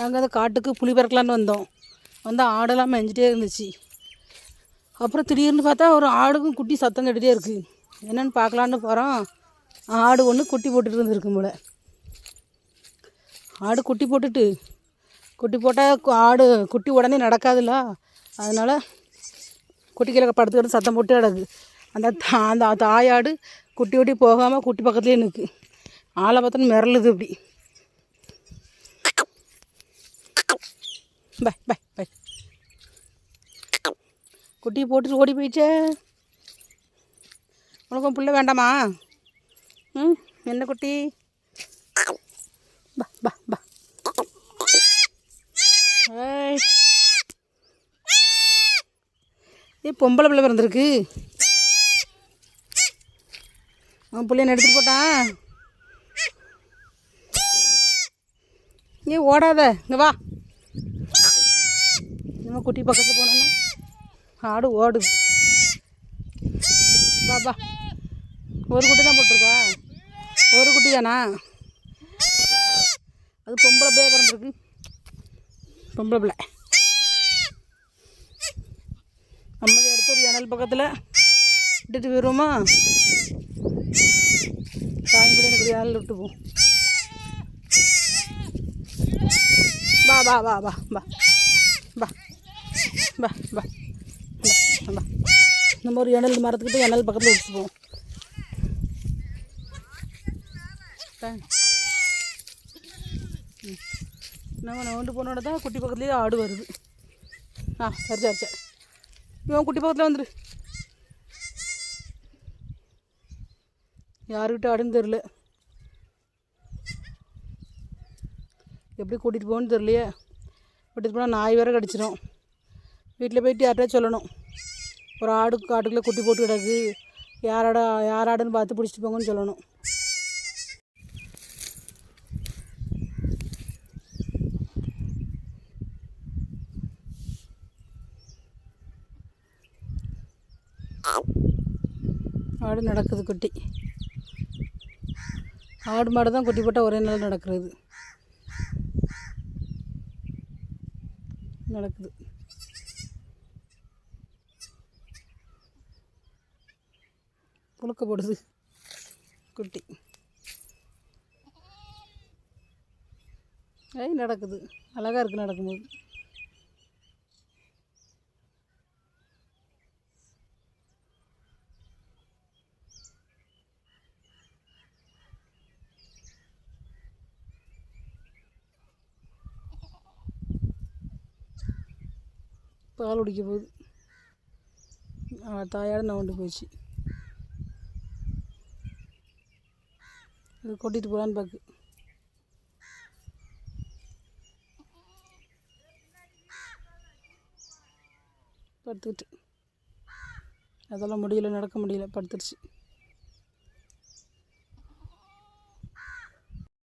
நாங்கள் அந்த காட்டுக்கு புளி பறக்கலான்னு வந்தோம். வந்து ஆடெல்லாம் மேய்ஞ்சிட்டே இருந்துச்சு. அப்புறம் திடீர்னு பார்த்தா ஒரு ஆடுக்கும் குட்டி சத்தம் கேட்டுகிட்டே இருக்குது என்னென்னு பார்க்கலான்னு போகிறோம் ஆடு ஒன்று குட்டி போட்டுட்டு இருந்திருக்கு போல. ஆடு குட்டி போட்டுட்டு குட்டி போட்டால் ஆடு குட்டி உடனே நடக்காதுல்ல. அதனால் குட்டி கீழே படுத்துக்கிட்டு சத்தம் போட்டு கிடக்கு. அந்த தா- அந்த தாயாடு குட்டி குட்டி போகாமல் குட்டி பக்கத்துலேயே நிற்கு ஆளை பார்த்தோன்னு மிரளுது இப்படி. பை பை பை குட்டி போட்டுட்டு ஓடி போயிடுச்சே. உனக்கும் பிள்ளை வேண்டாமா? ம் என்ன குட்டி? பா பா பா. ஏய். ஏ பொம்பளை பிள்ளை பிறந்திருக்கு அவன் பிள்ளைய எடுத்துட்டு போட்டான். ஏ ஓடாத. இங்கே வா. நம்ம குட்டி பக்கத்தில் போனோன்னா ஆடு ஓடுது. வா ஒரு குட்டி தான் போட்டிருக்கா? ஒரு குட்டி தானா? அது பொம்பளை பிள்ளை பிறந்திருக்கு பொம்பளை பிள்ளை. நம்ம எடுத்து ஒரு இணல் பக்கத்தில் விட்டுட்டு போயிடுவோமா தாய் பிள்ளை எனக்கு ஜன்னல் விட்டு போ. வா வா வா வா வா வா. பா பா பா நம்ம ஒரு இணல் மரத்துக்கிட்ட இணல் பக்கத்தில் விட்டு போவோம். ம். நம்ம நோண்டு போனோட தான் குட்டி பக்கத்துலேயே ஆடு வருது. ஆ சரி சரி சரி. இவன் குட்டி பக்கத்தில் வந்துடு யாருக்கிட்ட ஆடுன்னு தெரில எப்படி கூட்டிகிட்டு போகணும்னு தெரியலையே. கூட்டிகிட்டு போனால் நாய் வேற கடிச்சிடும் வீட்டில் போயிட்டு யார்கிட்ட சொல்லணும். ஒரு ஆடு காட்டுக்குள்ளே குட்டி போட்டு கிடக்கு. யாராடா யார் ஆடுன்னு பார்த்து பிடிச்சிட்டு போங்கன்னு சொல்லணும். ஆடு நடக்குது குட்டி. ஆடு மாடு தான் குட்டி போட்டால் ஒரே நாள் நடக்கிறது. நடக்குது. புழுக்கப்படுது குட்டி. ஐ நடக்குது. அழகாக இருக்குது நடக்கும்போது. பால் குடிக்க போகுது. தாயாடு தாயாடு கொண்டு போயிடுச்சு. இது கொட்டிட்டு போகலான்னு பார்க்கு படுத்துக்கிட்டு. அதெல்லாம் முடியல நடக்க முடியல படுத்துருச்சு.